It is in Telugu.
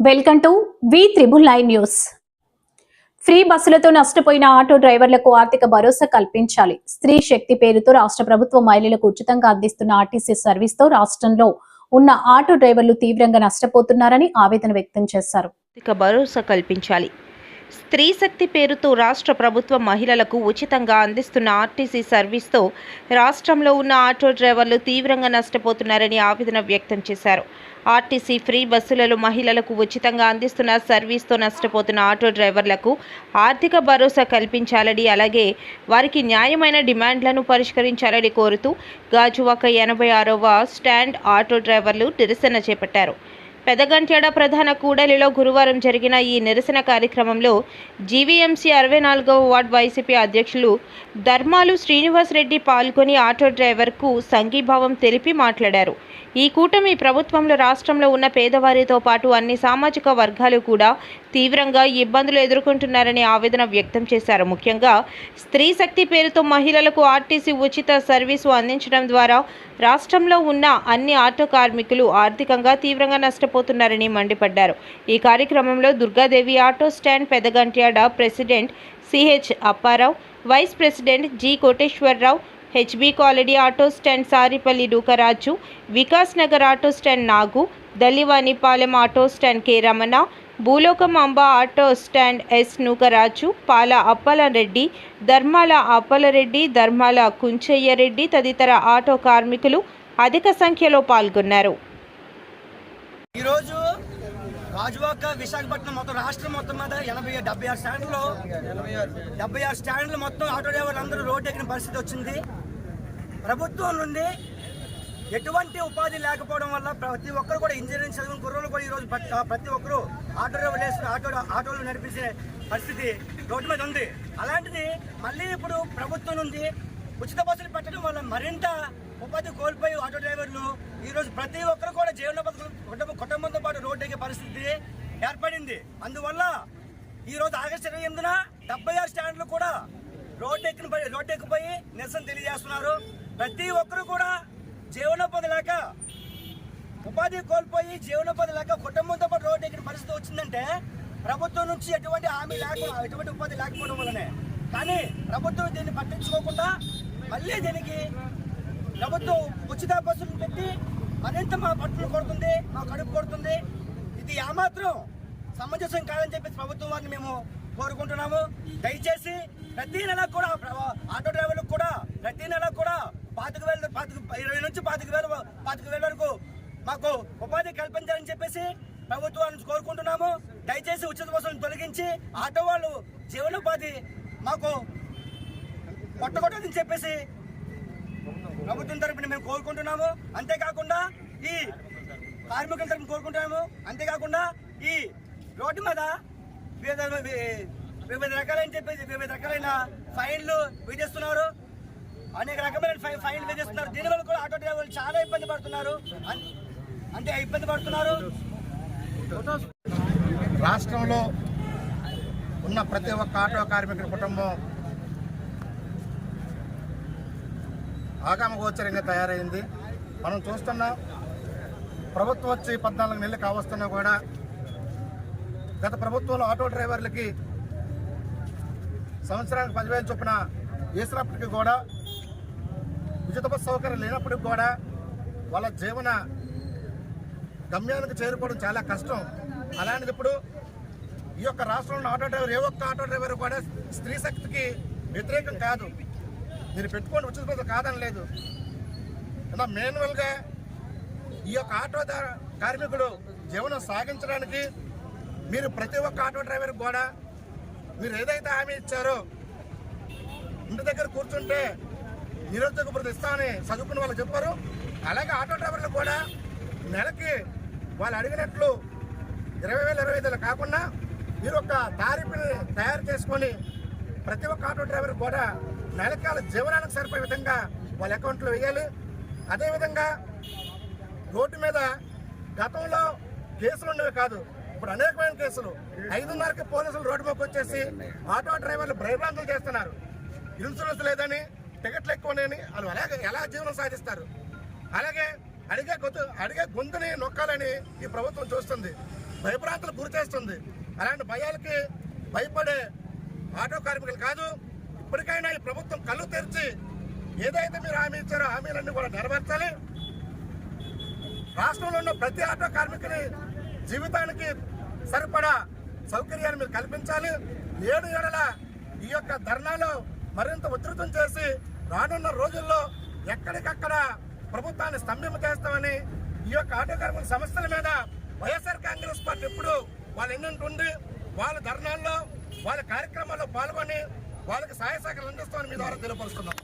Welcome to V triple nine news. Free బస్సులతో నష్టపోయిన ఆటో డ్రైవర్లకు ఆర్థిక భరోసా కల్పించాలి. స్త్రీ శక్తి పేరుతో రాష్ట్ర ప్రభుత్వం మహిళలకు ఉచితంగా అందిస్తున్న ఆర్టీసీ సర్వీస్తో రాష్ట్రంలో ఉన్న ఆటో డ్రైవర్లు తీవ్రంగా నష్టపోతున్నారని ఆవేదన వ్యక్తం చేశారు. ఆర్థిక భరోసా కల్పించాలి. స్త్రీ శక్తి పేరుతో రాష్ట్ర ప్రభుత్వం మహిళలకు ఉచితంగా అందిస్తున్న ఆర్టీసీ సర్వీస్తో రాష్ట్రంలో ఉన్న ఆటో డ్రైవర్లు తీవ్రంగా నష్టపోతున్నారని ఆవేదన వ్యక్తం చేశారు. ఆర్టీసీ ఫ్రీ బస్సులలో మహిళలకు ఉచితంగా అందిస్తున్న సర్వీస్తో నష్టపోతున్న ఆటో డ్రైవర్లకు ఆర్థిక భరోసా కల్పించాలని అలాగే వారికి న్యాయమైన డిమాండ్లను పరిష్కరించాలని కోరుతూ గాజువాక ఎనభై ఆరవ స్టాండ్ ఆటో డ్రైవర్లు నిరసన చేపట్టారు. పెదగంట్యాడ ప్రధాన కూడలిలో గురువారం జరిగిన ఈ నిరసన కార్యక్రమంలో జీవీఎంసీ అరవై నాలుగవ వార్డ్ వైసీపీ అధ్యక్షులు ధర్మాలు శ్రీనివాసరెడ్డి పాల్గొని ఆటో డ్రైవర్కు సంఘీభావం తెలిపి మాట్లాడారు. ఈ కూటమి ప్రభుత్వంలో రాష్ట్రంలో ఉన్న పేదవారితో పాటు అన్ని సామాజిక వర్గాలు కూడా తీవ్రంగా ఇబ్బందులు ఎదుర్కొంటున్నారని ఆవేదన వ్యక్తం చేశారు. ముఖ్యంగా స్త్రీ శక్తి పేరుతో మహిళలకు ఆర్టీసీ ఉచిత సర్వీసు అందించడం ద్వారా రాష్ట్రంలో ఉన్న అన్ని ఆటో కార్మికులు ఆర్థికంగా తీవ్రంగా నష్టపోతున్నారని మండిపడ్డారు. ఈ కార్యక్రమంలో Durgadevi auto stand Pedagantyada president CH Apparao vice president G Koteswararao HB colony auto stand Saripalli Dukaraju Vikas Nagar auto stand Nagu Dallivanipalem auto stand K Ramana Bhulokam Amba auto stand S Nukaraju Pala Appalareddy Dharmala Appalareddy ధర్మాల కుంచయ్యరెడ్డి తదితర ఆటో కార్మికులు అధిక సంఖ్యలో పాల్గొన్నారు. ఈరోజు రాజువాక విశాఖపట్నం మొత్తం రాష్ట్రం మొత్తం మీద ఎనభై డెబ్బై ఆరు స్టాండ్లో డెబ్బై ఆరు స్టాండ్లు మొత్తం ఆటో డ్రైవర్లు అందరూ రోడ్డు ఎక్కిన పరిస్థితి వచ్చింది. ప్రభుత్వం నుండి ఎటువంటి ఉపాధి లేకపోవడం వల్ల ప్రతి ఒక్కరు కూడా ఇంజనీరింగ్ చదివిన కుర్రోళ్ళు కూడా ఈరోజు ప్రతి ప్రతి ఒక్కరు ఆటో డ్రైవర్ వేసుకుని ఆటో ఆటోలు నడిపించే పరిస్థితి రోడ్డు మీద ఉంది. అలాంటిది మళ్ళీ ఇప్పుడు ప్రభుత్వం నుండి ఉచిత బస్సులు పెట్టడం వల్ల మరింత ఉపాధి కోల్పోయి ఆటో డ్రైవర్లు ఈరోజు ప్రతి ఒక్కరు కూడా జీవనోపాధి కుటుంబ కుటుంబంతో పాటు రోడ్డు ఎక్కే పరిస్థితి ఏర్పడింది. అందువల్ల ఈరోజు ఆగస్టు ఇరవై ఎనిమిదిన డెబ్బై ఆరు స్టాండ్లు కూడా రోడ్డు ఎక్కిన రోడ్డు ఎక్కిపోయి నిరసన తెలియజేస్తున్నారు. ప్రతి ఒక్కరు కూడా జీవనోపాధి లేక ఉపాధి కోల్పోయి జీవనోపాధి లేక కుటుంబంతో పాటు రోడ్డు ఎక్కిన పరిస్థితి వచ్చిందంటే ప్రభుత్వం నుంచి ఎటువంటి హామీ లేకుండా ఎటువంటి ఉపాధి లేకపోవడం వల్లనే. కానీ ప్రభుత్వం దీన్ని పట్టించుకోకుండా మళ్ళీ దీనికి ప్రభుత్వం ఉచిత బస్సులు పెట్టి మరింత మా పట్టులు కొడుతుంది మా కడుపు కొడుతుంది. ఇది ఏమాత్రం సమంజసం కాదని చెప్పేసి ప్రభుత్వం వారిని మేము కోరుకుంటున్నాము. దయచేసి ప్రతి నెల కూడా ఆటో డ్రైవర్లకు కూడా ప్రతి నెల కూడా పాతిక వేలు పాతిక ఇరవై నుంచి పాతిక వేల పాతిక వేల వరకు మాకు ఉపాధి కల్పించాలని చెప్పేసి ప్రభుత్వాన్ని కోరుకుంటున్నాము. దయచేసి ఉచిత బస్సులను తొలగించి ఆటో వాళ్ళు జీవనోపాధి మాకు కొట్టగొట్టదని చెప్పేసి ప్రభుత్వం తరపున మేము కోరుకుంటున్నాము. అంతేకాకుండా ఈ కార్మికుల తరపున కోరుకుంటున్నాము. అంతేకాకుండా ఈ రోడ్డు మీద వివిధ వివిధ రకాలైన చెప్పేసి వివిధ రకాలైన ఫైన్లు విధిస్తున్నారు. అనేక రకమైన ఫైన్లు విధిస్తున్నారు. దీనివల్ల కూడా ఆటో డ్రైవర్లు చాలా ఇబ్బంది పడుతున్నారు. అంటే ఇబ్బంది పడుతున్నారు. రాష్ట్రంలో ఉన్న ప్రతి ఒక్క ఆటో కార్మికుడి కుటుంబం ఆగామగోచరంగా తయారైంది. మనం చూస్తున్నాం ప్రభుత్వం వచ్చి పద్నాలుగు నెలలు కావస్తున్నా కూడా గత ప్రభుత్వంలో ఆటో డ్రైవర్లకి సంవత్సరానికి పదివేలు చొప్పున వేసినప్పటికీ కూడా ఉచిత బస్సు సౌకర్యం లేనప్పటికి కూడా వాళ్ళ జీవన గమ్యానికి చేరుకోవడం చాలా కష్టం. అలాంటిది ఇప్పుడు ఈ యొక్క రాష్ట్రంలో ఆటో డ్రైవర్ ఏ ఒక్క ఆటో డ్రైవర్ కూడా స్త్రీ శక్తికి వ్యతిరేకం కాదు. మీరు పెట్టుకోండి ఉచిత బస్సు కాదని లేదు. ఇలా మేన్యువల్గా ఈ యొక్క ఆటో కార్మికుడు జీవనం సాగించడానికి మీరు ప్రతి ఒక్క ఆటో డ్రైవర్ కూడా మీరు ఏదైతే హామీ ఇచ్చారో ఇంటి దగ్గర కూర్చుంటే నిరుద్యోగ భృతి ఇస్తామని చదువుకున్న వాళ్ళు చెప్పారు. అలాగే ఆటో డ్రైవర్లు కూడా నెలకి వాళ్ళు అడిగినట్లు ఇరవై వేల ఇరవై ఐదులు కాకుండా మీరు ఒక తారీఫ్ని తయారు చేసుకొని ప్రతి ఒక్క ఆటో డ్రైవర్ కూడా నెలకి వాళ్ళ జీవనానికి సరిపోయే విధంగా వాళ్ళ అకౌంట్లో వేయాలి. అదేవిధంగా రోడ్డు మీద గతంలో కేసులు ఉండేవి కాదు. ఇప్పుడు అనేకమైన కేసులు. ఐదున్నరకి పోలీసులు రోడ్డు మీదకి వచ్చేసి ఆటో డ్రైవర్లు భయభ్రాంతులు చేస్తున్నారు. ఇన్సూరెన్స్ లేదని టికెట్లు ఎక్కువని వాళ్ళు అలాగే ఎలా జీవనం సాధిస్తారు అలాగే అడిగే గొంతు అడిగే గొంతుని నొక్కాలని ఈ ప్రభుత్వం చూస్తుంది. భయప్రాంతలు గురి చేస్తుంది. అలాంటి భయాలకి భయపడే ఆటో కార్మికులు కాదు ఇప్పటికైనా ఈ ప్రభుత్వం కళ్ళు తెరిచి ఏదైతే మీరు హామీ ఇచ్చారో హామీలన్నీ కూడా నెరవేర్చాలి. రాష్ట్రంలో ఉన్న ప్రతి ఆటో కార్మికుని జీవితానికి సరిపడా సౌకర్యాన్ని మీరు కల్పించాలి. ఏడు ఏడల ఈ యొక్క ధర్నాలో మరింత ఉధృతం చేసి రానున్న రోజుల్లో ఎక్కడికక్కడ ప్రభుత్వాన్ని స్తంభింప చేస్తామని ఈ యొక్క ఆటో సమస్యల మీద వైఎస్ఆర్ కాంగ్రెస్ పార్టీ ఎప్పుడు వాళ్ళ ఎన్నుంటుంది వాళ్ళ ధర్నాల్లో వాళ్ళ కార్యక్రమాల్లో పాల్గొని వాళ్ళకి సహాయ సహకారాలు అందిస్తామని మీ ద్వారా తెలియపరుస్తున్నాం.